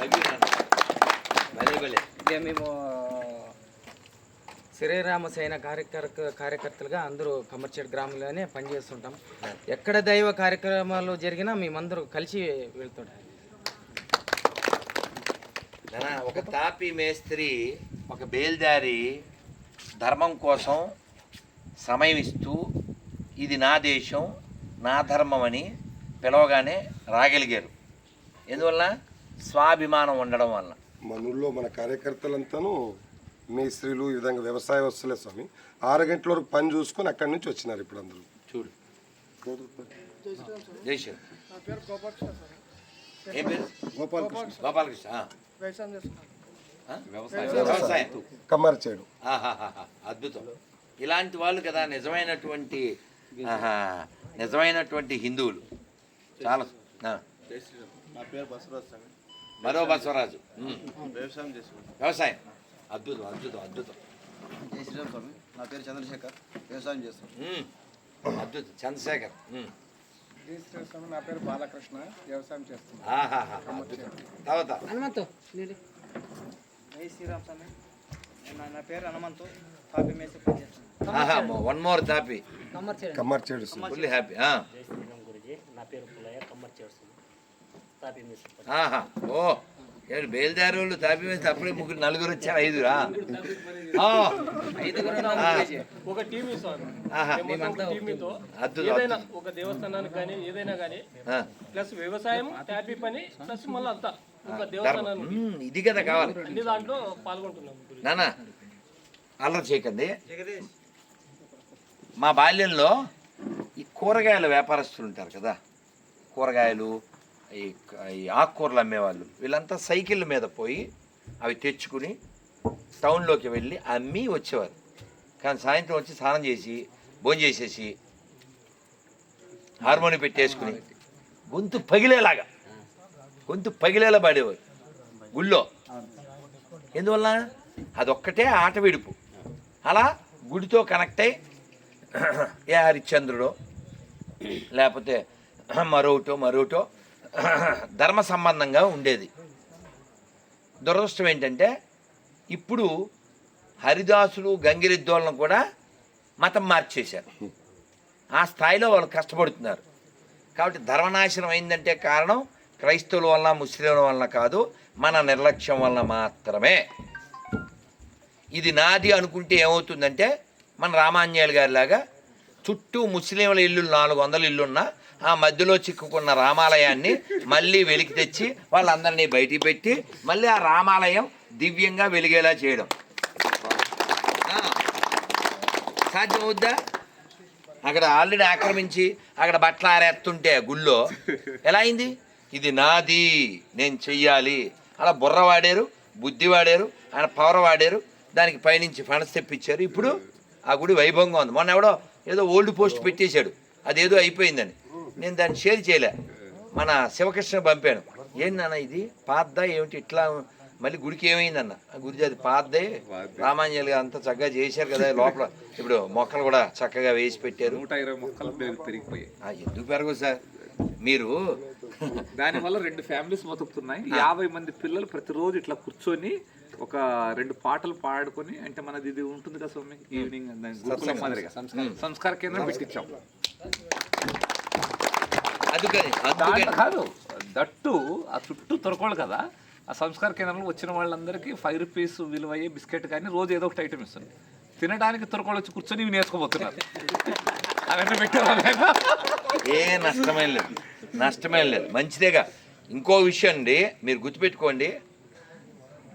ఇక మేము శ్రీరామ సేన కార్యకర్త కార్యకర్తలుగా అందరూ కమర్చేడు గ్రామంలోనే పనిచేస్తుంటాం. ఎక్కడ దైవ కార్యక్రమాలు జరిగినా మేమందరూ కలిసి వెళ్తుంటాం. ఒక తాపి మేస్త్రి ఒక బేల్దారి ధర్మం కోసం సమయం ఇస్తూ ఇది నా దేశం నా ధర్మం అని పిలవగానే రాగలిగారు. ఎందువల్ల స్వాభిమానం ఉండడం వల్ల మన ఊళ్ళో మన కార్యకర్తలంతాను మేస్త్రీలు ఈ విధంగా వ్యవసాయ వస్తులే స్వామి. ఆరు గంటల వరకు పని చూసుకొని అక్కడి నుంచి వచ్చినారు ఇప్పుడు అందరూ. చూడు. జై ఏం పేరు? గోపాలకృష్ణ? వ్యవసాయం అద్భుతం. ఇలాంటి వాళ్ళు కదా నిజమైనటువంటి నిజమైనటువంటి హిందువులు. చాలా ఆ. నా పేరు బసవరాజ్ స్వామి మరో బసవరాజు. వ్యవసాయం వ్యవసాయం. అద్భుతం అద్భుతం అద్భుతం. జై శ్రీరామ్ స్వామి. నా పేరు చంద్రశేఖర్. వ్యవసాయం చేస్తాను. అద్భుతం. చంద్రశేఖర్. ఉమ్. స్వామి నా పేరు బాలకృష్ణ. వ్యవసాయం చేస్తున్నాను తర్వాత. జై శ్రీరామ్ స్వామి. నా పేరు హనుమంతు. కాపీ మేసి పనిచేస్తాను ఆహా వన్ మోర్ తాపి. కమ్మరిచేడు స్వామి ఫుల్లీ హ్యాపీ ఆ. గురుజీ నా పేరు పుల్లయ్య కమ్మర్ చేస్తుంది తాపీ మిస్ ఆహా ఓ ఏడు బయలుదేరి వాళ్ళు తాపి వేసి అప్పుడే ముగ్గురు నలుగురు వచ్చారు ఐదురా. ఒక ఏదైనా. ఒక దేవస్థానానికి కానీ ఏదైనా కానీ. ప్లస్ వ్యవసాయం పని ప్లస్ మళ్ళీ అంతా. ఒక దేవస్థానానికి ఇది కదా కావాలి. అన్ని దాంట్లో పాల్గొంటున్నాం అల్లరి చేయకండి. మా బాల్యంలో ఈ కూరగాయల వ్యాపారస్తులు ఉంటారు కదా. కూరగాయలు ఈ ఈ ఆకుకూరలు అమ్మేవాళ్ళు. వీళ్ళంతా సైకిళ్ళ మీద పోయి అవి తెచ్చుకుని టౌన్లోకి వెళ్ళి అమ్మి వచ్చేవారు. కానీ సాయంత్రం వచ్చి స్నానం చేసి భోజనం చేసేసి హార్మోని పెట్టేసుకుని గొంతు పగిలేలాగా గొంతు పగిలేలా పాడేవారు గుళ్ళో. ఎందువల్ల? అదొక్కటే ఆట విడుపు. అలా గుడితో కనెక్ట్ అయి ఏ హరిశ్చంద్రుడో లేకపోతే మరోటో మరోటో ధర్మ సంబంధంగా ఉండేది. దురదృష్టం ఏంటంటే ఇప్పుడు హరిదాసులు గంగిరెద్దోళ్ళను కూడా మతం మార్చేశారు. ఆ స్థాయిలో వాళ్ళు కష్టపడుతున్నారు. కాబట్టి ధర్మనాశనం అయిందంటే కారణం క్రైస్తవుల వల్ల ముస్లింల వలన కాదు మన నిర్లక్ష్యం వలన మాత్రమే. ఇది నాది అనుకుంటే ఏమవుతుందంటే మన రామాన్యాయులు గారిలాగా చుట్టూ ముస్లింల ఇల్లు నాలుగు వందల ఇల్లున్నా ఆ మధ్యలో చిక్కుకున్న రామాలయాన్ని మళ్ళీ వెలికి తెచ్చి వాళ్ళందరినీ బయటికి పెట్టి మళ్ళీ ఆ రామాలయం దివ్యంగా వెలిగేలా చేయడం. సాధ్యమవుద్దా? అక్కడ ఆల్రెడీ ఆక్రమించి అక్కడ బట్టలు ఆరేస్తుంటే గుళ్ళో ఎలా అయింది? ఇది నాది నేను చెయ్యాలి. అలా బుర్ర వాడారు బుద్ధి వాడారు ఆయన పవర్ వాడారు దానికి పైనుంచి ఫండ్స్ తెప్పించారు. ఇప్పుడు ఆ గుడి వైభవంగా ఉంది. మొన్న ఎవడో ఏదో ఓల్డ్ పోస్ట్ పెట్టేశాడు. అదేదో అయిపోయిందని. నేను దాన్ని షేర్ చేయలే. మన శివకృష్ణ పంపాను. నాన్న ఇది? పాతదా? ఏమిటి? ఇట్లా మళ్ళీ గుడికి ఏమైందన్న? గుడి అది పాతదే. రామాంజలి అంతా చక్కగా చేశారు కదా లోపల. ఇప్పుడు మొక్కలు కూడా చక్కగా వేసి పెట్టారు. నూట ఇరవై మొక్కలు పెరిగి- పెరిగిపోయాయి. ఎందుకు పెరగదు సార్? మీరు దానివల్ల రెండు ఫ్యామిలీస్ బతుకుతున్నాయి. యాభై మంది పిల్లలు ప్రతిరోజు ఇట్లా కూర్చొని ఒక రెండు పాటలు పాడుకొని అంటే మనది ఇది ఉంటుంది కదా స్వామి ఈవినింగ్ గురుకులం మాదిరిగా. సంస్కార. కేంద్రం పెట్టించాం. కాదు దట్టు ఆ చుట్టూ తొరకోళ్ళు కదా. ఆ సంస్కార కేంద్రంలో వచ్చిన వాళ్ళందరికీ ఫైవ్ రూపీస్ విలువయ్యే బిస్కెట్ కానీ రోజు ఏదో ఒకటి ఐటమ్ ఇస్తుంది. తినడానికి తొరకోళ్ళు వచ్చి కూర్చొని ఇవి నేర్చుకోబోతున్నారు. అవన్నీ పెట్టారు ఏ నష్టమేం లేదు. నష్టమేం లేదు. మంచిదేగా. ఇంకో విషయం అండి మీరు గుర్తుపెట్టుకోండి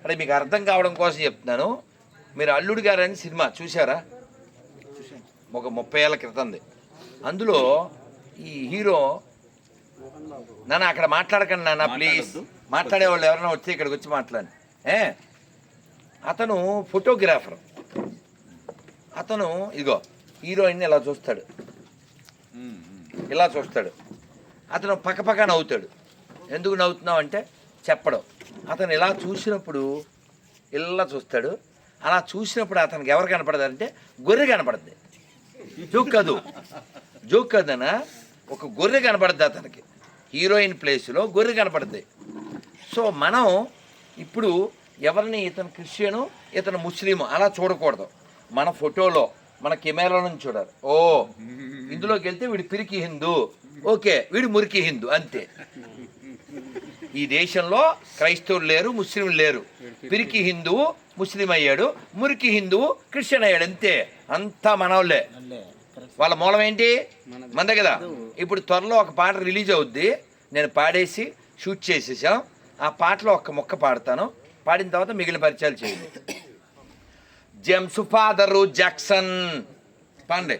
అంటే మీకు అర్థం కావడం కోసం చెప్తున్నాను. మీరు అల్లుడు గారు అని సినిమా చూసారా ఒక ముప్పై ఏళ్ళ క్రితంది. అందులో ఈ హీరో నాన్న అక్కడ మాట్లాడకండి నాన్న ప్లీజ్. మాట్లాడే వాళ్ళు ఎవరైనా వచ్చి ఇక్కడికి వచ్చి మాట్లాడండి. ఏ? అతను ఫోటోగ్రాఫర్. అతను ఇదిగో హీరోయిన్ ఇలా చూస్తాడు. ఇలా చూస్తాడు. అతను పక్కపక్క నవ్వుతాడు. ఎందుకు నవ్వుతున్నావు అంటే చెప్పడం. అతను ఇలా చూసినప్పుడు ఇలా చూస్తాడు. అలా చూసినప్పుడు అతనికి ఎవరు కనపడదంటే గొర్రె కనపడుద్ది. జోక్ కాదు. జోక్ కాదనా ఒక గొర్రె కనపడుద్ది అతనికి. హీరోయిన్ ప్లేస్లో గొర్రె కనపడుద్ది. సో మనం ఇప్పుడు ఎవరిని ఇతను క్రిస్టియను ఇతను ముస్లిం అలా చూడకూడదు. మన ఫోటోలో మన కెమెరాలో నుంచి చూడాలి. ఓ ఇందులోకి వెళ్తే వీడు పిరికి హిందూ. ఓకే వీడు మురికి హిందూ అంతే. ఈ దేశంలో క్రైస్తవులు లేరు ముస్లింలు లేరు. పిరికి హిందువు ముస్లిం అయ్యాడు మురికి హిందువు క్రిస్టియన్ అయ్యాడు అంతే. అంతా మనోళ్ళే. వాళ్ళ మూలం ఏంటి? మందే కదా. ఇప్పుడు త్వరలో ఒక పాట రిలీజ్ అవుద్ది. నేను పాడేసి షూట్ చేసేసాం. ఆ పాటలో ఒక మొక్క పాడతాను. పాడిన తర్వాత మిగిలిన పరిచయాలు చేయండి. James father Jackson. పాండే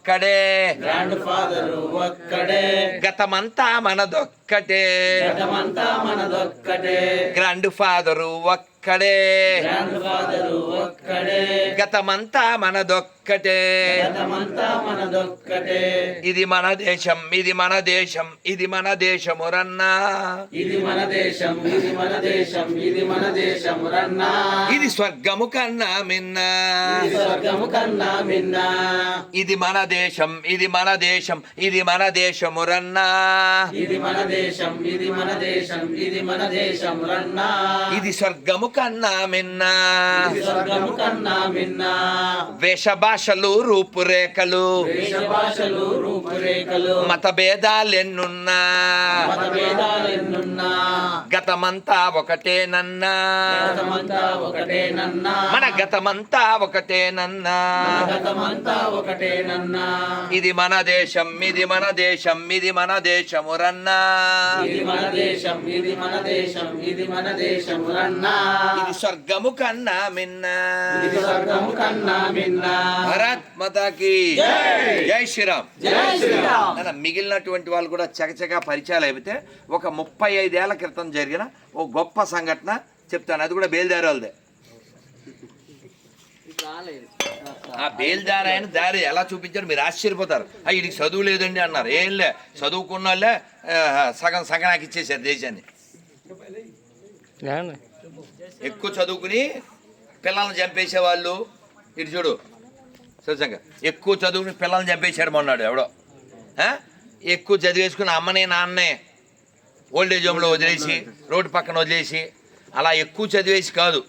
ఒక్కడే. గ్రాండ్ ఫాదరు ఒక్కడే. గతమంతా మనదొక్కటే. గతమంతా మనదొక్కటే. గ్రాండ్ ఫాదరు ఒక్కడే. గ్రాండ్ ఫాదరు ఒక్కడే. గతమంతా మనదొక్కటే. గతమంతా మనదొక్కటే. ఇది మన దేశం ఇది మన దేశం ఇది మన దేశము రన్నా ఇది మన దేశం ఇది మన దేశం ఇది మన దేశం రన్నా ఇది స్వర్గము కన్నా మిన్నా. స్వర్గము కన్నా మిన్నా. ఇది మన దేశం ఇది మన దేశం ఇది మన దేశము రన్నా ఇది మన దేశం ఇది మన దేశం ఇది మన దేశం రన్నా ఇది స్వర్గము కన్నా మిన్నా. స్వర్గము కన్నా మిన్నా. వేష భాషలు రూపురేఖలు. వేష భాషలు రూపురేఖలు. మత భేదాలెన్నున్నా మత భేదాలెన్నున్నా గతమంతా ఒకటేనన్నా గతమంతా ఒకటేనన్నా మన గతమంతా ఒకటేనన్నా ఇది మన దేశం ఇది మన దేశం ఇది మన దేశము రన్నా. ఇది మన దేశం ఇది మన దేశం ఇది మన దేశము రన్నా. ఇది స్వర్గము కన్నా మిన్నా. ఇది స్వర్గము కన్నా మిన్నా. భారత్ మాతాకి జై శ్రీరామ్. జై శ్రీరామ్. మిగిలినటువంటి వాళ్ళు కూడా చకచకా పరిచయాలు అయిపోతే ఒక ముప్పై ఐదేళ్ళ క్రితం జరిగిన ఓ గొప్ప సంఘటన చెప్తాను. అది కూడా బయలుదేరాలదే ఆ బేల్దారి ఆయన దారి ఎలా చూపించారు మీరు ఆశ్చర్యపోతారు. ఆ వీడికి చదువు లేదండి అన్నారు. ఏం లే చదువుకున్న వాళ్ళే సగం సగనాకి ఇచ్చేసారు దేశాన్ని. ఎక్కువ చదువుకుని పిల్లల్ని చంపేసేవాళ్ళు. ఇటు చూడు సత్సంగా ఎక్కువ చదువుకుని పిల్లల్ని చంపేశాడు మొన్నాడు ఎవడో? ఎక్కువ చదివేసుకుని అమ్మని నాన్నే. ఓల్డేజ్ హోమ్లో వదిలేసి రోడ్డు పక్కన వదిలేసి అలా ఎక్కువ చదివేసి కాదు.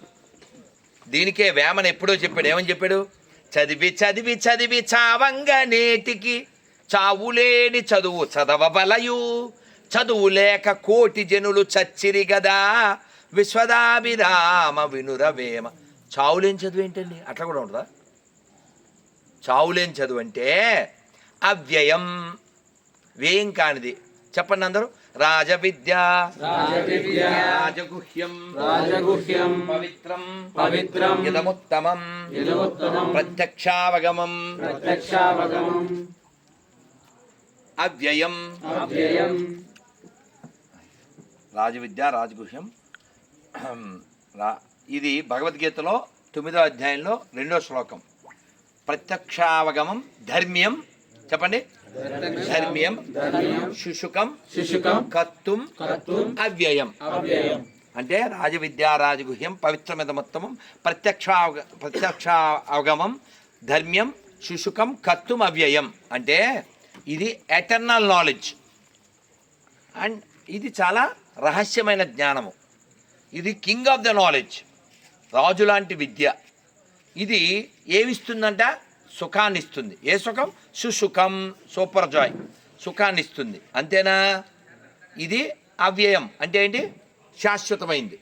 దీనికే వేమన ఎప్పుడో చెప్పాడు. ఏమని చెప్పాడు? చదివి చదివి చదివి చావంగా నేటికి చావులేని చదువు చదవబలయు చదువు లేక కోటి జనులు చచ్చిరి గదా. విశ్వదాభిరామ వినురవేమ చావులేని చదువు ఏంటండి? అట్లా కూడా ఉంటుందా? చావులేని చదువు అంటే అవ్యయం. వ్యయం కానిది. చెప్పండి అందరూ. రాజవిద్య. రాజగుహ్యం. రాజగుహ్యం. పవిత్రం. పవిత్రం. ఇదముత్తమం ఇదముత్తమం ప్రత్యక్షావగమం. ప్రత్యక్షావగమం. అవ్యయం. అవ్యయం. రాజవిద్య రాజగుహ్యం. ఇది భగవద్గీతలో తొమ్మిదో అధ్యాయంలో రెండో శ్లోకం. ప్రత్యక్షావగమం ధర్మ్యం. చెప్పండి. ధర్మ్యం శుశుకం శుశుకం కత్తుం కత్తుం అవ్యయం. అవ్యయం. అంటే రాజవిద్యా రాజగుహ్యం పవిత్రమిదముత్తమం ప్రత్యక్ష ప్రత్యక్ష అవగమం ధర్మ్యం శుశుకం కత్తుం అవ్యయం. అంటే ఇది ఎటర్నల్ నాలెడ్జ్ అండ్ ఇది చాలా రహస్యమైన జ్ఞానము. ఇది కింగ్ ఆఫ్ ద నాలెడ్జ్ రాజు లాంటి విద్య. ఇది ఏమిస్తుందంట? సుఖాన్ని ఇస్తుంది ఏ సుఖం? సుసుఖం సూపర్ జాయ్ సుఖాన్ని ఇస్తుంది అంతేనా? ఇది అవ్యయం. అంటే ఏంటి? శాశ్వతమైంది.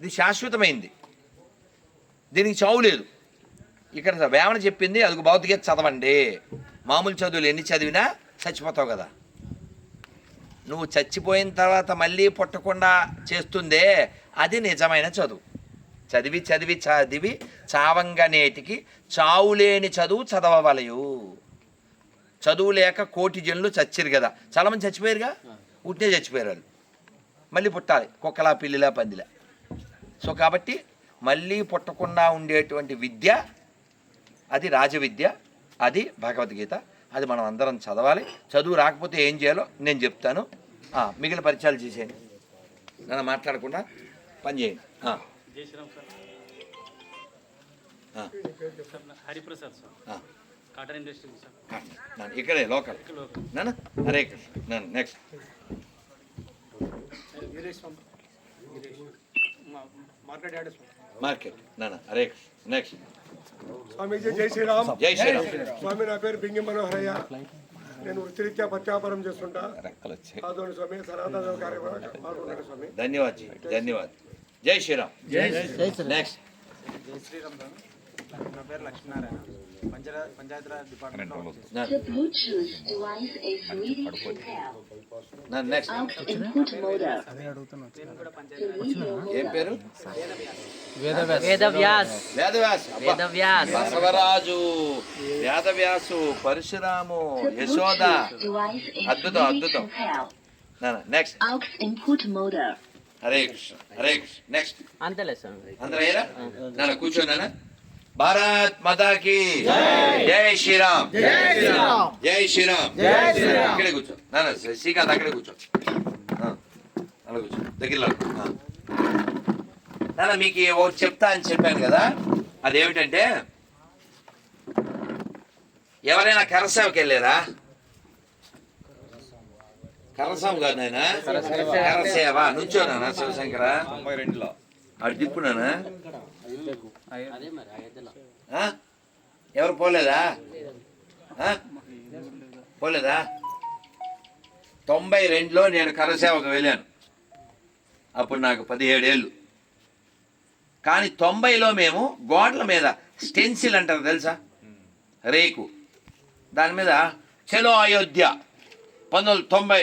ఇది శాశ్వతమైంది. దీనికి చావు లేదు. ఇక్కడ వేమన చెప్పింది అది భౌతిక చదవండి. మామూలు చదువులు ఎన్ని చదివినా చచ్చిపోతావు కదా. నువ్వు చచ్చిపోయిన తర్వాత మళ్ళీ పుట్టకుండా చేస్తుందే అది నిజమైన చదువు. చదివి చదివి చదివి చావంగా నేటికి చావులేని చదువు చదవవలయు. చదువు లేక కోటి జనులు చచ్చిరు కదా. చాలామంది చచ్చిపోయారుగా? ఉంటే చచ్చిపోయారు వాళ్ళు. మళ్ళీ పుట్టాలి. కుక్కలా పిల్లిలా పందిలా. సో కాబట్టి మళ్ళీ పుట్టకుండా ఉండేటువంటి విద్య అది రాజవిద్య అది భగవద్గీత అది మనం అందరం చదవాలి. చదువు రాకపోతే ఏం చేయాలో నేను చెప్తాను. మిగిలిన పరిచయాలు చేసేయండి. నన్ను మాట్లాడకుండా పని చేయండి. జై శ్రీరామ్ సార్. సార్ నా హరిప్రసాద్ సార్. కాటన్ ఇండస్ట్రీ ఇక్కడే మార్కెట్ యార్డ్ మార్కెట్. నాన్న హరే కృష్ణ. నెక్స్ట్ స్వామీజీ జై శ్రీరామ్. జై శ్రీరామ్. స్వామి నా పేరు బింగి మనోహరయ్య. నేను వృత్తిరీత్యా పత్యాపారం చేస్తుంటా. రెక్కలు వచ్చాయి ఆదోని స్వామి సనాతన కార్యక్రమం పాల్గొన్నాడు స్వామి ధన్యవాద్ ధన్యవాద్. జై శ్రీరామ్. నెక్స్ట్ జై శ్రీరామ్. నా పేరు లక్ష్మీనారాయణ. పంచాయతీ పంచాయతీరాజ్. ఏం వేదవ్యాస్. వేదవ్యాస్. వేదవ్యాస్. బసవరాజు. వేదవ్యాసు. పరశురాము. యశోద. అద్భుతం, అద్భుతం. Next input mode. Hare Krishna Hare Krishna. Next అంతేలే స్వామి. అందరూ అయ్యారా నాన్న. కూర్చోనా భారత్ మాతాకి జై శ్రీరామ్. జై శ్రీరామ్. ఇక్కడే కూర్చో. నాన్న శ్రీకాంత్ అక్కడే కూర్చో. అలా కూర్చో. దగ్గరలో ఆ. నాన్న మీకు ఒకటి చెప్తా అని చెప్పాను కదా అదేమిటంటే ఎవరైనా కరసేవకి వెళ్ళారా? కరసాం కాదు నాయన? కరసేవ నుంచోనా శివశంకర? తొంభై రెండులో. అటు తిప్పునానా? ఎవరు పోలేదా? పోలేదా? తొంభై రెండులో నేను కరసేవకు వెళ్ళాను. అప్పుడు నాకు పదిహేడేళ్ళు. కానీ తొంభైలో మేము గోడల మీద స్టెన్సిల్ అంటారు తెలుసా? రేకు. దాని మీద చలో అయోధ్య. పంతొమ్మిది వందల తొంభై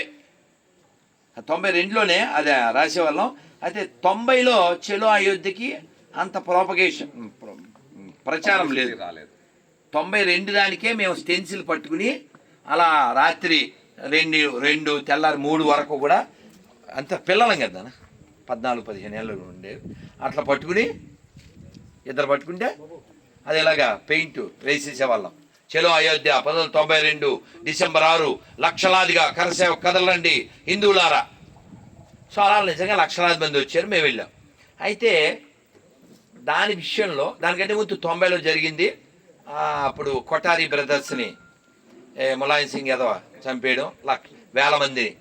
తొంభై రెండులోనే అది రాసేవాళ్ళం. అయితే తొంభైలో చెలో అయోధ్యకి అంత ప్రోపగేషన్ ప్రచారం లేదు. రాలేదు. తొంభై రెండు దానికే మేము స్టెన్సిల్ పట్టుకుని అలా రాత్రి రెండు రెండు తెల్లారి మూడు వరకు కూడా అంత పిల్లలం కదా. పద్నాలుగు పదిహేను ఏళ్ళు ఉండేవి అట్లా పట్టుకుని ఇద్దరు పట్టుకుంటే అది ఇలాగా పెయింట్ వేసేసేవాళ్ళం. చలో అయోధ్య పంతొమ్మిది వందల తొంభై రెండు డిసెంబర్ ఆరు లక్షలాదిగా కరసేవ కదలండి హిందువులారా. సో అలా నిజంగా లక్షలాది మంది వచ్చారు మేము వెళ్ళాం. అయితే దాని విషయంలో దానికంటే ముందు తొంభైలో జరిగింది. అప్పుడు కొటారి బ్రదర్స్ని ఏ, ములాయం సింగ్ యాదవ్ చంపేయడం లక్ష వేల మందిని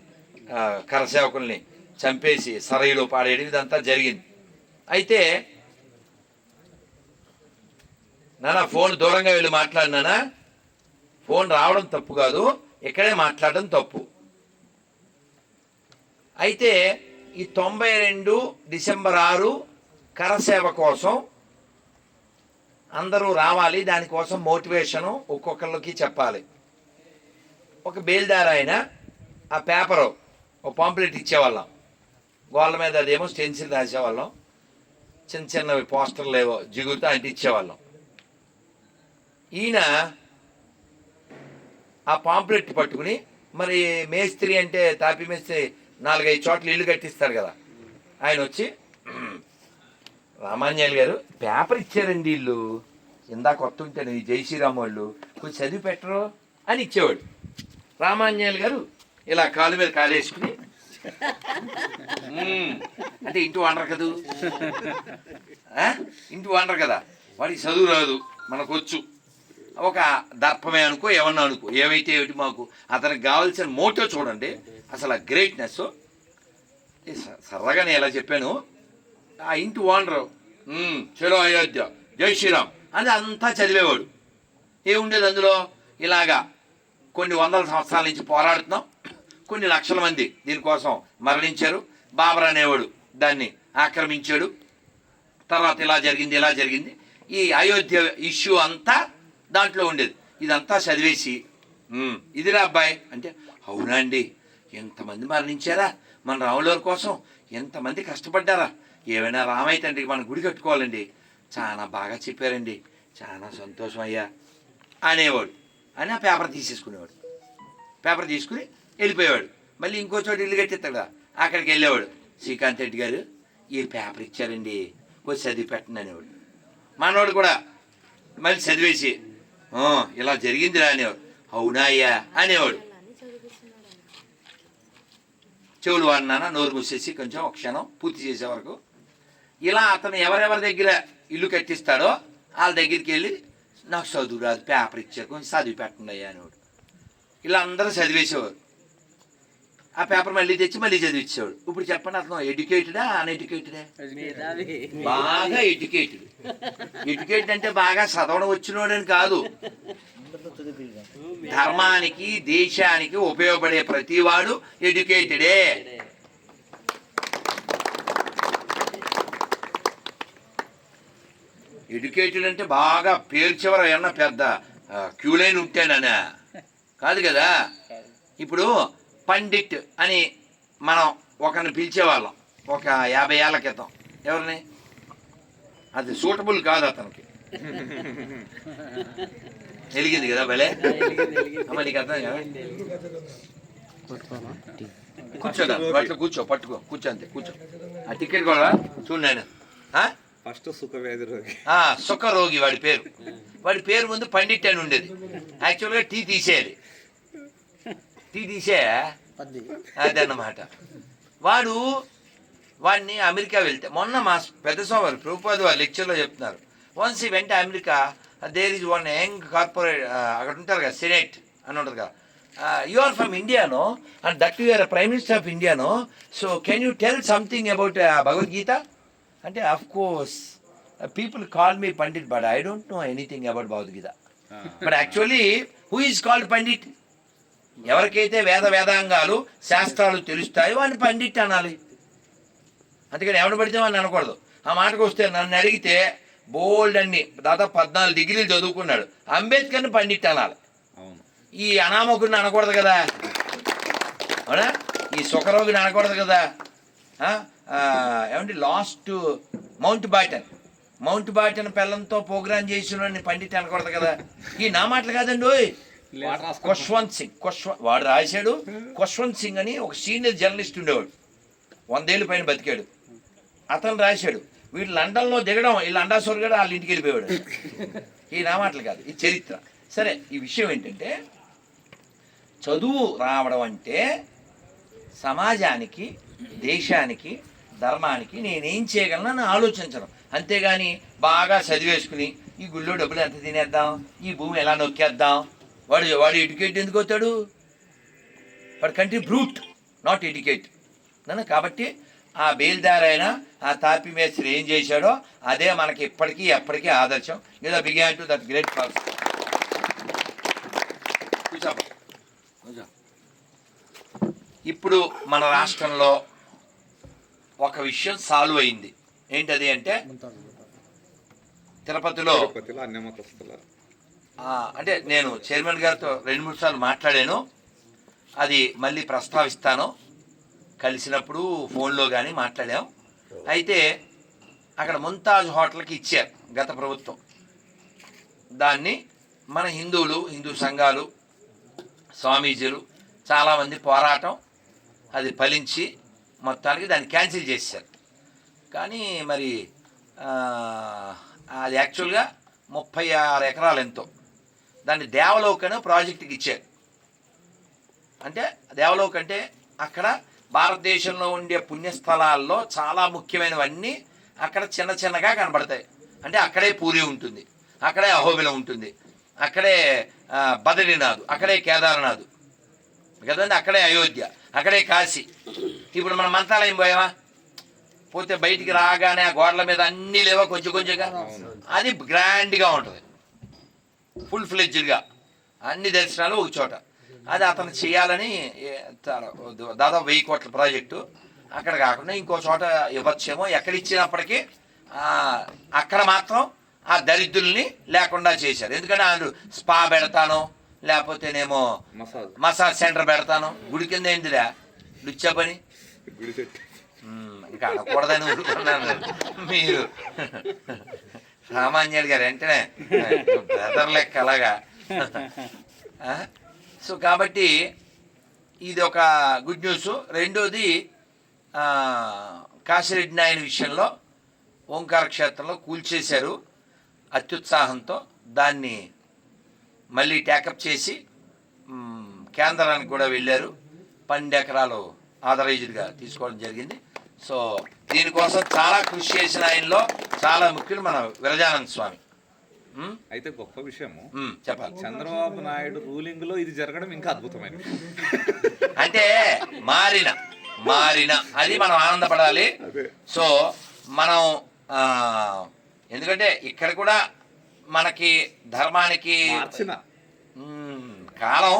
కరసేవకుల్ని చంపేసి సరైలో పాడేయడం ఇదంతా జరిగింది. అయితే నానా ఫోన్ దూరంగా వెళ్ళి మాట్లాడినానా? ఫోన్ రావడం తప్పు కాదు ఇక్కడే మాట్లాడడం తప్పు. అయితే ఈ తొంభై రెండు డిసెంబర్ ఆరు కరసేవ కోసం అందరూ రావాలి దానికోసం మోటివేషను ఒక్కొక్కరికి చెప్పాలి. ఒక బేల్దార్ ఆయన ఆ పేపరు ఒక పాంప్లెట్ ఇచ్చేవాళ్ళం. గోళ్ళ మీద అదేమో స్టెన్సిల్ రాసేవాళ్ళం. చిన్న చిన్నవి పోస్టర్లు ఏవో జిగురుతో అంటే ఇచ్చేవాళ్ళం ఈయన ఆ పాంప్లెట్ పట్టుకుని మరి మేస్త్రి అంటే తాపి మేస్త్రి నాలుగైదు చోట్ల ఇల్లు కట్టిస్తారు కదా. ఆయన వచ్చి రామాంజల్ గారు పేపర్ ఇచ్చారండి ఇల్లు. ఇందాక వస్తుంటాను ఈ జై శ్రీరామ్ వాళ్ళు. కొంచెం చదివి పెట్టరు అని ఇచ్చేవాడు. రామాంజల్ గారు ఇలా కాలు మీద కాలేసుకుని అంటే ఇంటి వండరు కదూ? ఇంటి వండరు కదా? వాడికి చదువు రాదు మనకొచ్చు. ఒక దర్పమే అనుకో ఏమన్నా అనుకో ఏమైతే ఏమిటి మాకు అతనికి కావాల్సిన మోటో చూడండి. అసలు ఆ గ్రేట్నెస్ సరదాగా నేను ఇలా చెప్పాను. ఆ ఇంటి ఓనరు చలో అయోధ్య జై శ్రీరామ్ అని అంతా చదివేవాడు. ఏముండేది అందులో? ఇలాగా కొన్ని వందల సంవత్సరాల నుంచి పోరాడుతున్నాం. కొన్ని లక్షల మంది దీనికోసం మరణించారు. బాబర్ అనేవాడు దాన్ని ఆక్రమించాడు. తర్వాత ఇలా జరిగింది ఇలా జరిగింది. ఈ అయోధ్య ఇష్యూ అంతా దాంట్లో ఉండేది. ఇదంతా చదివేసి "ఉమ్, ఇదిరా అబ్బాయి అంటే అవునా అండి? ఎంతమంది మరణించారా? మన రాములవారి కోసం ఎంతమంది కష్టపడ్డారా? ఏమైనా రామయ్య తండ్రికి మన గుడి కట్టుకోవాలండి. చాలా బాగా చెప్పారండి. చాలా సంతోషం అయ్యా అనేవాడు. అని ఆ పేపర్ తీసేసుకునేవాడు. పేపర్ తీసుకుని వెళ్ళిపోయేవాడు. మళ్ళీ ఇంకో చోట ఇల్లు కట్టిస్తాడు కదా అక్కడికి వెళ్ళేవాడు. శ్రీకాంత్ రెడ్డి గారు ఈ పేపర్ ఇచ్చారండి వచ్చి చదివి పెట్టండి అనేవాడు. మనవాడు కూడా మళ్ళీ చదివేసి "ఆ, ఇలా జరిగింది అనేవాడు. అవునా అయ్యా అనేవాడు. చెవులు వాడినాన నోరు మూసేసి కొంచెం ఒక క్షణం పూర్తి చేసే వరకు. ఇలా అతను ఎవరెవరి దగ్గర ఇల్లు కట్టిస్తాడో వాళ్ళ దగ్గరికి వెళ్ళి నాకు చదువు రాదు పేపర్ ఇచ్చారు కొంచెం చదివి పెట్టండి అయ్యా అనేవాడు. ఇలా అందరూ చదివేసేవారు. ఆ పేపర్ మళ్ళీ తెచ్చి మళ్ళీ చదివించేవాడు ఇప్పుడు చెప్పండి అతను ఎడ్యుకేటెడా అన్ఎడ్యుకేటెడా బాగా ఎడ్యుకేటెడ్ ఎడ్యుకేటెడ్ అంటే బాగా చదవడం వచ్చినోడని కాదు. ధర్మానికి దేశానికి ఉపయోగపడే ప్రతివాడు ఎడ్యుకేటెడే ఎడ్యుకేటెడ్ అంటే బాగా పేరు చివర ఏమన్నా పెద్ద క్యూ లైన్ ఉంటాననా కాదు కదా? ఇప్పుడు పండిట్ అని మనం ఒకరిని పిలిచేవాళ్ళం. ఒక యాభై ఏళ్ళ క్రితం. ఎవరిని? అది సూటబుల్ కాదు అతనికి. వెలిగింది కదా భలే? నీకు అర్థం కదా కూర్చోదా అట్లా కూర్చో పట్టుకో కూర్చో అంతే కూర్చో. ఆ టికెట్ కూడా చూడు నేను ఆ? ఫస్ట్ సుఖవ్యాధి రోగి. సుఖ రోగి వాడి పేరు. వాడి పేరు ముందు పండిట్ అని ఉండేది. యాక్చువల్గా టీ తీసేయాలి. టీ తీసే? అదన్నమాట వాడు వాడిని అమెరికా వెళ్తే మొన్న మా పెద్ద స్వామి ప్రభుపాద వారి లెక్చర్లో చెప్తున్నారు. వన్స్ ఈ వెంట America there is one young corporate అక్కడ ఉంటారు కదా సెనేట్ అని ఉంటుంది కదా. You are from ఇండియానో and that you are prime minister of ఇండియానో so can you tell something about Bhagavad Gita అంటే of course people call me pandit but I don't know anything about Bhagavad Gita but actually who is called pandit ఎవరికైతే వేద వేదాంగాలు శాస్త్రాలు తెలుస్తాయో వాడిని పండిట్ అనాలి. అందుకని ఎవడు పడితే వాడిని అనకూడదు. ఆ మాటకు వస్తే నన్ను అడిగితే బోల్డ్ అన్ని దాదాపు పద్నాలుగు డిగ్రీలు చదువుకున్నాడు. అంబేద్కర్ని పండిట్ అనాలి. ఈ అనామకుడిని అనకూడదు కదా? అవునా? ఈ సుఖరోగిని అనకూడదు కదా? ఏమండి? Last Mountbatten. మౌంట్ బాటన్ పిల్లలతో ప్రోగ్రామ్ చేసిన పండిట్ అనకూడదు కదా? ఈ నా మాటలు కాదండి ఖుష్వంత్ సింగ్ ఖుష్వ వాడు రాశాడు ఖుష్వంత్ సింగ్ అని ఒక సీనియర్ జర్నలిస్ట్ ఉండేవాడు. వందేళ్ళు పైన బతికాడు. అతను రాశాడు. వీడు లండన్లో దిగడం వీళ్ళు అండాసోర్ కూడా వాళ్ళ ఇంటికి వెళ్ళిపోయాడు ఈ నా మాటలు కాదు ఈ చరిత్ర. సరే ఈ విషయం ఏంటంటే చదువు రావడం అంటే సమాజానికి దేశానికి ధర్మానికి నేనేం చేయగలను ఆలోచించడం. అంతేగాని బాగా చదివేసుకుని ఈ గుళ్ళో డబ్బులు ఎంత తినేద్దాం? ఈ భూమి ఎలా నొక్కేద్దాం? వాడు వాడు ఎడ్యుకేట్ ఎందుకు అవుతాడు? వాడు కంట్రీ బ్రూట్ నాట్ ఎడ్యుకేట్. నన్ను కాబట్టి ఆ బేల్దారైన ఆ తాపి మేస్త్రి ఏం చేశాడో అదే మనకి ఇప్పటికీ ఎప్పటికీ ఆదర్శం. ఏదో బిగాన్ టు దట్ గ్రేట్. కూర్చో. ఇప్పుడు మన రాష్ట్రంలో ఒక విషయం సాల్వ్ అయింది. ఏంటది అంటే తిరుపతిలో అంటే నేను చైర్మన్ గారితో రెండు మూడు సార్లు మాట్లాడాను. అది మళ్ళీ ప్రస్తావిస్తాను. కలిసినప్పుడు ఫోన్లో కానీ మాట్లాడాం. అయితే అక్కడ ముంతాజ్ హోటల్కి ఇచ్చారు గత ప్రభుత్వం. దాన్ని మన హిందువులు హిందూ సంఘాలు స్వామీజీలు చాలామంది పోరాటం అది ఫలించి మొత్తానికి దాన్ని క్యాన్సిల్ చేశారు. కానీ మరి అది యాక్చువల్గా ముప్పై ఆరు ఎకరాలు ఎంతో. దాన్ని దేవలోక్ అనే ప్రాజెక్టుకి ఇచ్చారు. అంటే దేవలోక్ అంటే అక్కడ భారతదేశంలో ఉండే పుణ్యస్థలాల్లో చాలా ముఖ్యమైనవన్నీ అక్కడ చిన్న చిన్నగా కనబడతాయి. అంటే అక్కడే పూరి ఉంటుంది అక్కడే అహోబిలం ఉంటుంది అక్కడే బదరీనాథ్ అక్కడే కేదార్నాథ్ కదండి? అక్కడే అయోధ్య అక్కడే కాశీ. ఇప్పుడు మనం మంత్రాలయం పోయామా పోతే బయటికి రాగానే ఆ గోడల మీద అన్నీ లేవా కొంచెం కొంచెంగా? అది గ్రాండ్గా ఉంటుంది. ఫుల్ ఫ్లెడ్జ్డ్గా. అన్ని దర్శనాలు ఒక చోట. అది అతను చేయాలని దాదాపు వెయ్యి కోట్ల ప్రాజెక్టు. అక్కడ కాకుండా ఇంకో చోట ఇవ్వచ్చేమో. ఎక్కడ ఇచ్చినప్పటికీ అక్కడ మాత్రం ఆ దరిద్రుల్ని లేకుండా చేశారు. ఎందుకంటే ఆయన స్పా పెడతాను లేకపోతేనేమో మసాజ్. మసాజ్ సెంటర్ పెడతాను. గుడి కింద ఏంటిదా లుచ్చా పని? ఇంకా అనకూడదని ఊరుకున్నాను మీరు. సామాన్యుడు గారు వెంటనే బ్రదర్ లెక్క అలాగా? సో కాబట్టి ఇది ఒక గుడ్ న్యూస్ రెండోది ఆ, కాశిరెడ్డి నాయన విషయంలో ఓంకార క్షేత్రంలో కూల్చేశారు అత్యుత్సాహంతో. దాన్ని మళ్ళీ ట్యాకప్ చేసి కేంద్రానికి కూడా వెళ్ళారు. పన్నెండు ఎకరాలు ఆథరైజ్డ్గా తీసుకోవడం జరిగింది. సో దీనికోసం చాలా కృషి చేసిన ఆయనలో చాలా ముఖ్యులు మన విరజానంద స్వామి. అయితే గొప్ప విషయము. ఉమ్, చెప్పాలి. చంద్రబాబు నాయుడు రూలింగ్లో ఇది జరగడం ఇంకా అద్భుతమైన విషయం. అంటే మారిన మారిన. అది మనం ఆనందపడాలి. సో మనం ఎందుకంటే ఇక్కడ కూడా మనకి ధర్మానికి. కాలం.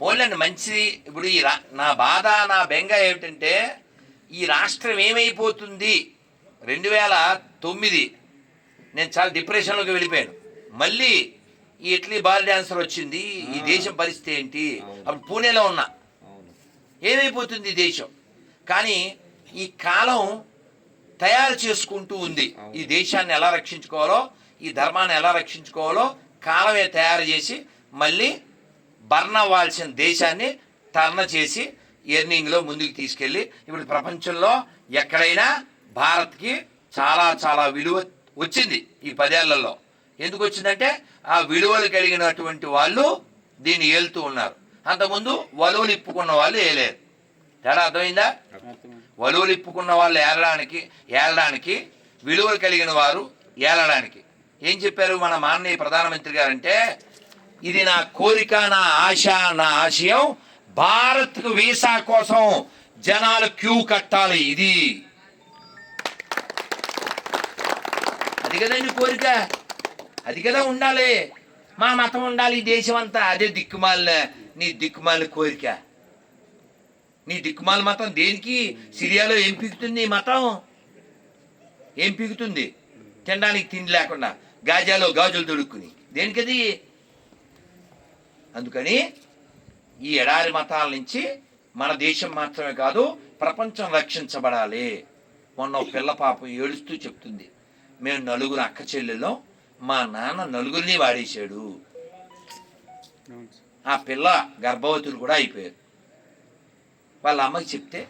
పోలేండి మంచిది. ఇప్పుడు నా బాధ నా బెంగ ఏమిటంటే ఈ రాష్ట్రం ఏమైపోతుంది? రెండు వేల తొమ్మిది. నేను చాలా డిప్రెషన్లోకి వెళ్ళిపోయాను. మళ్ళీ ఈ ఇట్లీ బాల్ డాన్సర్ వచ్చింది. ఈ దేశం పరిస్థితి ఏంటి? అప్పుడు పూణేలో ఉన్నా. ఏమైపోతుంది ఈ దేశం? కానీ ఈ కాలం తయారు చేసుకుంటూ ఉంది. ఈ దేశాన్ని ఎలా రక్షించుకోవాలో ఈ ధర్మాన్ని ఎలా రక్షించుకోవాలో కాలమే తయారు చేసి మళ్ళీ బర్న్ అవ్వాల్సిన దేశాన్ని టర్న్ చేసి ఎర్నింగ్లో ముందుకు తీసుకెళ్ళి ఇప్పుడు ప్రపంచంలో ఎక్కడైనా భారత్కి చాలా చాలా విలువ వచ్చింది ఈ పదేళ్ళలో. ఎందుకు వచ్చిందంటే ఆ విలువలు కలిగినటువంటి వాళ్ళు దీన్ని ఏలుతూ ఉన్నారు. అంతకుముందు వలువలు ఇప్పుకున్న వాళ్ళు ఏలేరు. తేడా అర్థమైందా? వలువలు ఇప్పుకున్న వాళ్ళు ఏలడానికి ఏలడానికి విలువలు కలిగిన వారు ఏలడానికి. ఏం చెప్పారు మన మాననీయ ప్రధానమంత్రి గారంటే ఇది నా కోరిక నా ఆశ నా ఆశయం భారత్కు వీసా కోసం జనాలు క్యూ కట్టాలి ఇది. అది కదండి కోరిక? అది కదా ఉండాలి. మా మతం ఉండాలి ఈ దేశం అంతా. అదే దిక్కుమాలిన నీ దిక్కుమాలిన కోరిక. నీ దిక్కుమాల మతం దేనికి? సిరియాలో ఏం పీకుతుంది ఈ మతం? ఏం పీకుతుంది? తినడానికి తిండి లేకుండా గాజాలో గాజులు తొడుక్కుని దేనికది? అందుకని ఈ ఎడారి మతాల నుంచి మన దేశం మాత్రమే కాదు ప్రపంచం రక్షించబడాలి మొన్న పిల్ల పాపం ఏడుస్తూ చెప్తుంది. మేము నలుగురు అక్క చెల్లెల్లో మా నాన్న నలుగురిని వాడేశాడు. ఆ పిల్ల గర్భవతులు కూడా అయిపోయారు. వాళ్ళ అమ్మకి చెప్తే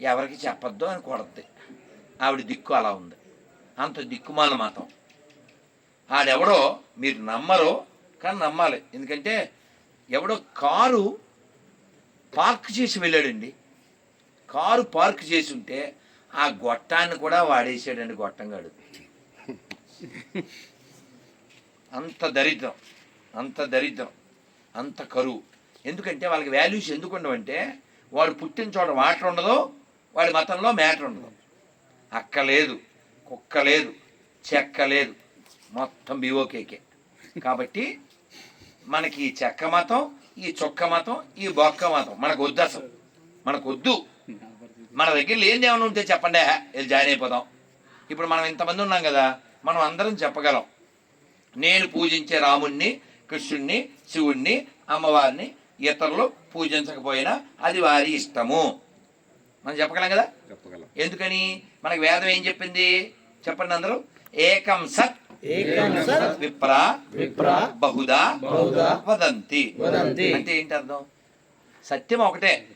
ఎవరికి చెప్పొద్దు అని కొడద్ది. ఆవిడ దిక్కు అలా ఉంది. అంత దిక్కుమాల మతం. ఆడెవడో మీరు నమ్మరు కానీ నమ్మాలి. ఎందుకంటే ఎవడో కారు పార్క్ చేసి వెళ్ళాడండి. కారు పార్క్ చేసి ఉంటే ఆ గొట్టాన్ని కూడా వాడేసాడండి గొట్టంగాడు. అంత దరిద్రం అంత దరిద్రం అంత కరువు. ఎందుకంటే వాళ్ళకి వాల్యూస్ ఎందుకు ఉండవంటే వాడు పుట్టిన చోట వాటర్ ఉండదు వాడి మతంలో మ్యాటర్ ఉండదు. అక్క లేదు కుక్క లేదు చెక్క లేదు మొత్తం బిఓకేకే కాబట్టి మనకి ఈ చెక్క మతం ఈ చొక్క మతం ఈ బొక్క మతం మనకు వద్దు అసలు. మనకు వద్దు మన దగ్గర లేని ఏమైనా ఉంటే చెప్పండి. వెళ్ళి జాయిన్ అయిపోదాం. ఇప్పుడు మనం ఇంతమంది ఉన్నాం కదా మనం అందరం చెప్పగలం. నేను పూజించే రాముణ్ణి కృష్ణుణ్ణి శివుణ్ణి అమ్మవారిని ఇతరులు పూజించకపోయినా అది వారి ఇష్టము. మనం చెప్పగలం కదా? చెప్పగలం. ఎందుకని? మనకి వేదం ఏం చెప్పింది? చెప్పండి అందరూ. ఏకం సత్ విప్ర విప్ర బహుదా బహుదా వదంతి. వదంతి. అంటే ఏంటి అర్థం? సత్యం ఒకటే.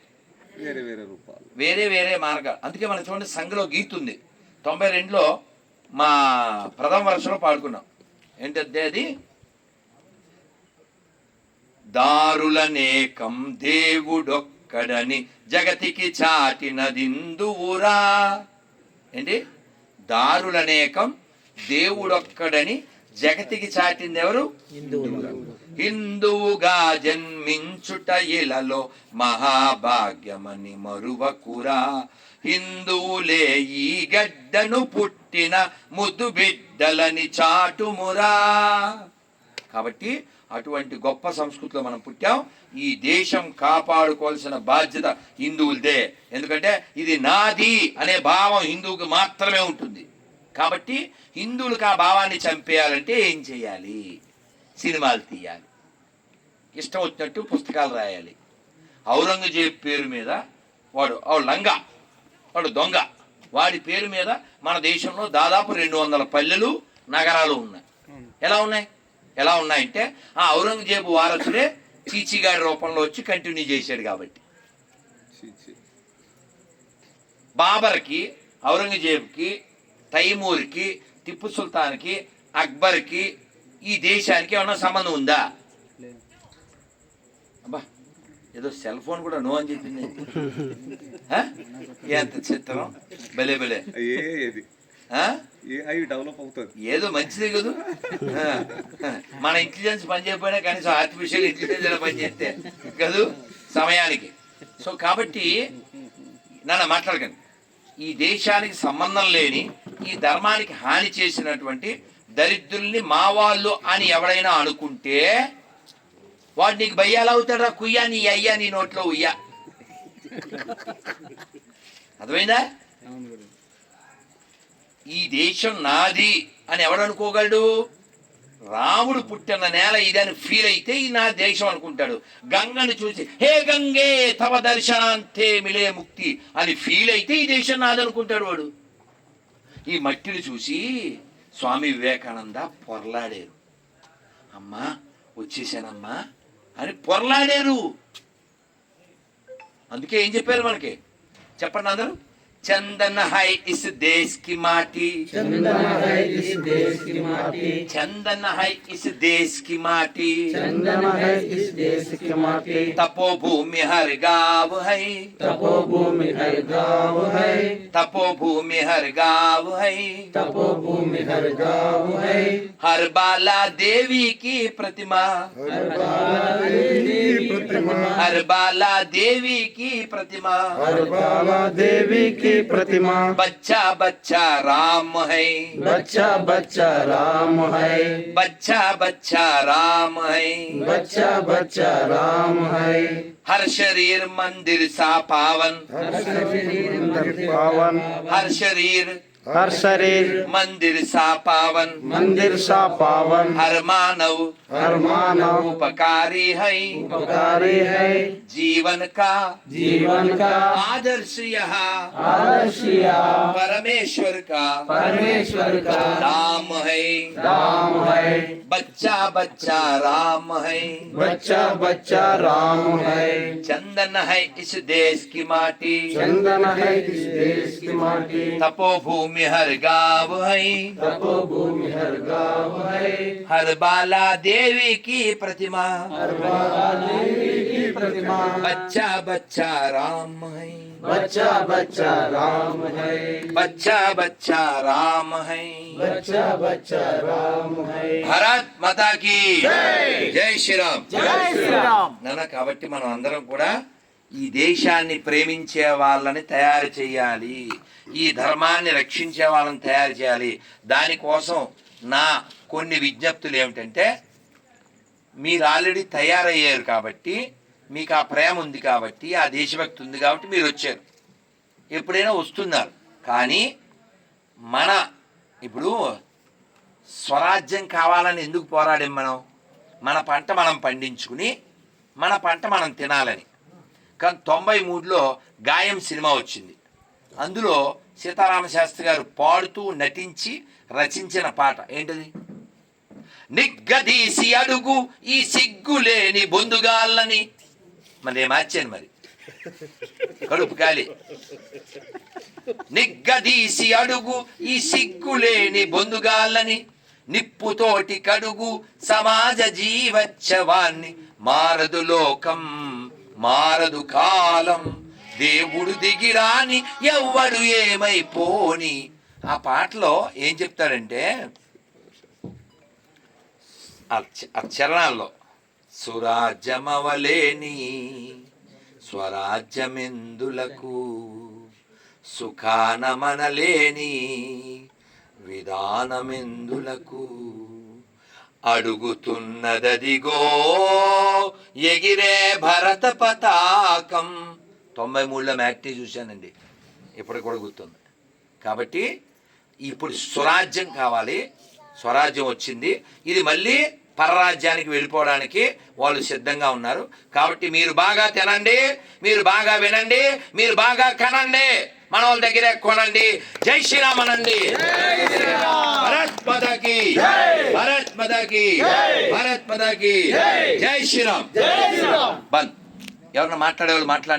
వేరే వేరే రూపాలు. వేరే వేరే మార్గాలు. అందుకే మనం చూడండి సంఘలో గీత ఉంది. తొంభై రెండులో మా ప్రథమ వర్షంలో పాడుకున్నాం. ఏంటంటే అది? దారులనేకం దేవుడొక్కడని జగతికి చాటినదిందువురా. ఏంటి? దారులనేకం దేవుడొక్కడని జగతికి చాటింది ఎవరు హిందువుగా జన్మించుట ఇలలో మహాభాగ్యమని మరువకురా. హిందువులే ఈ గడ్డను పుట్టిన ముద్దు బిడ్డలని చాటుమురా. కాబట్టి అటువంటి గొప్ప సంస్కృతిలో మనం పుట్టాం. ఈ దేశం కాపాడుకోవాల్సిన బాధ్యత హిందువులదే. ఎందుకంటే ఇది నాది అనే భావం హిందువుకి మాత్రమే ఉంటుంది. కాబట్టి హిందువులకు ఆ భావాన్ని చంపేయాలంటే ఏం చేయాలి? సినిమాలు తీయాలి. ఇష్టం వచ్చినట్టు పుస్తకాలు రాయాలి. ఔరంగజేబ్ పేరు మీద వాడు లంగా వాడు దొంగ. వాడి పేరు మీద మన దేశంలో దాదాపు రెండు వందల పల్లెలు నగరాలు ఉన్నాయి. ఎలా ఉన్నాయి? ఎలా ఉన్నాయంటే ఆ ఔరంగజేబు వారసుడే చీచీగాడి రూపంలో వచ్చి కంటిన్యూ చేశాడు కాబట్టి. బాబర్కి ఔరంగజేబ్కి తైమూర్కి టిప్పు సుల్తాన్కి అక్బర్కి ఈ దేశానికి ఏమన్నా సంబంధం ఉందా? అబ్బా ఏదో సెల్ ఫోన్ కూడా నో అని చెప్పింది? ఎంత చిత్రం? భలే అవి డెవలప్ అవుతుంది. ఏదో మంచిదే కదా. మన ఇంటెలిజెన్స్ పనిచేయకపోయినా కనీసం ఆర్టిఫిషియల్ ఇంటెలిజెన్స్ పనిచేస్తే కదూ సమయానికి. సో కాబట్టి నన్ను మాట్లాడకండి. ఈ దేశానికి సంబంధం లేని ఈ ధర్మానికి హాని చేసినటువంటి దరిద్రుల్ని మా వాళ్ళు అని ఎవడైనా అనుకుంటే వాడు నీకు భయ్యాలు అవుతాడా కుయ్యా నీ అయ్యా నీ నోట్లో ఉయ్యా. అర్థమైందా? ఈ దేశం నాది అని ఎవడు అనుకోగలడు? రాముడు పుట్టిన నేల ఇదని ఫీల్ అయితే ఇది నా దేశం అనుకుంటాడు. గంగను చూసి హే గంగే తవ దర్శనాంతే మిలే ముక్తి అని ఫీల్ అయితే ఈ దేశం నాది అనుకుంటాడు వాడు. ఈ మట్టిని చూసి స్వామి వివేకానంద పొరలాడారు. అమ్మా వచ్చేసానమ్మా అని పొరలాడారు. అందుకే ఏం చెప్పారు మనకి? చెప్పండి అందరూ. चंदन है इस देश की माटी। चंदन है इस देश की माटी। चंदन है इस देश की माटी। चंदन है इस देश की माटी। तपोभूमि हर गाँव है। तपोभूमि हर गाँव है। तपोभूमि हर गाँव है। तपोभूमि हर गाँव है। हर बाला देवी की प्रतिमा। हर बाला देवी की प्रतिमा। हर बाला देवी की प्रतिमा। हर बाला देवी की बच्चा बच्चा राम है। बच्चा बच्चा राम है। बच्चा बच्चा राम है। बच्चा बच्चा राम है। हर शरीर मंदिर सा पावन। हर शरीर पावन। हर शरीर हर शरीर मंदिर सा पावन। मंदिर सा पावन। हर मानव हर मानव उपकारी है। उपकारी है। जीवन का। जीवन का। आदर्श यह। आदर्शिया परमेश्वर का। परमेश्वर का। नाम है। राम है। बच्चा बच्चा राम है। बच्चा बच्चा राम है। चंदन है इस देश की माटी। चंदन है इस देश की माटी। तपोभूमि हर गाँव है। तपोभूमि हर गाँव है। हर बाला देवी की प्रतिमा की प्रतिमा बच्चा बच्चा राम है बच्चा बच्चा राम है बच्चा बच्चा राम है बच्चा बच्चा राम है భారత్ మాతాకి జై శ్రీరామ్ నాన్న కాబట్టి మనం అందరం కూడా ఈ దేశాన్ని ప్రేమించే వాళ్ళని తయారు చేయాలి ఈ ధర్మాన్ని రక్షించే వాళ్ళని తయారు చేయాలి దానికోసం నా కొన్ని విజ్ఞప్తులు ఏమిటంటే మీరు ఆల్రెడీ తయారయ్యారు కాబట్టి మీకు ఆ ప్రేమ ఉంది కాబట్టి ఆ దేశభక్తి ఉంది కాబట్టి మీరు వచ్చారు. ఎప్పుడైనా వస్తున్నారు. కానీ మన ఇప్పుడు స్వరాజ్యం కావాలని ఎందుకు పోరాడాం మనం? మన పంట మనం పండించుకుని మన పంట మనం తినాలని. కానీ తొంభై మూడులో గాయం సినిమా వచ్చింది. అందులో సీతారామశాస్త్రి గారు పాడుతూ నటించి రచించిన పాట. ఏంటది? నిగ్గదీసి అడుగు ఈ సిగ్గులేని బొందుగాళ్ళని. మరి నేను మార్చాను మరి? కడుపు కాలి నిగ్గదీసి అడుగు ఈ సిగ్గులేని బొందుగాళ్ళని. నిప్పుతోటి కడుగు సమాజ జీవచ్చవాన్ని మారదు లోకం మారదు కాలం. దేవుడు దిగిరాని ఎవ్వడు ఏమైపోని. ఆ పాటలో ఏం చెప్తాడంటే ఆ చ- చరణాల్లో. సురాజ్యమవలేని స్వరాజ్యమెందులకు సుఖానమనలేని విధానమెందులకు అడుగుతున్నదదిగో ఎగిరే భరత పతాకం. తొంభై మూడులో మ్యాక్టీ చూశానండి. ఇప్పుడు కూడా గుర్తుంది. కాబట్టి ఇప్పుడు స్వరాజ్యం కావాలి. స్వరాజ్యం వచ్చింది. ఇది మళ్ళీ పరరాజ్యానికి వెళ్ళిపోవడానికి వాళ్ళు సిద్ధంగా ఉన్నారు. కాబట్టి మీరు బాగా తినండి మీరు బాగా వినండి మీరు బాగా కనండి. మన వాళ్ళ దగ్గరే కొనండి. జై శ్రీరామ్ అనండి భరత్ మదకి భరత్ మదకి భరత్ మదకి జై శ్రీరామ్. బంద్. ఎవరన్నా మాట్లాడే వాళ్ళు మాట్లాడండి.